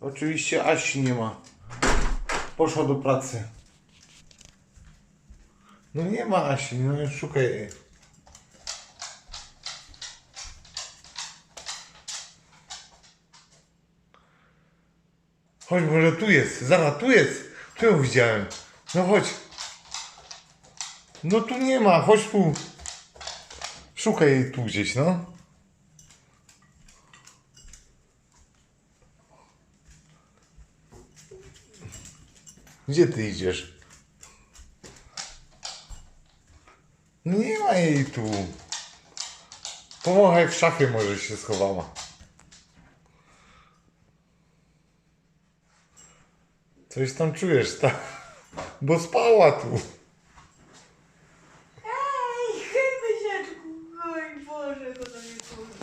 Oczywiście Asi nie ma. Poszła do pracy. No nie ma Asi, no szukaj jej. Chodź, może tu jest, zaraz tu jest. Tu ją widziałem. No chodź. No tu nie ma, chodź tu. Szukaj jej tu gdzieś, no. Gdzie ty idziesz? No nie ma jej tu. Pomachaj w szafie, może się schowała. Coś tam czujesz, tak? Bo spała tu. Ej, chyba się, oj Boże, co to mnie.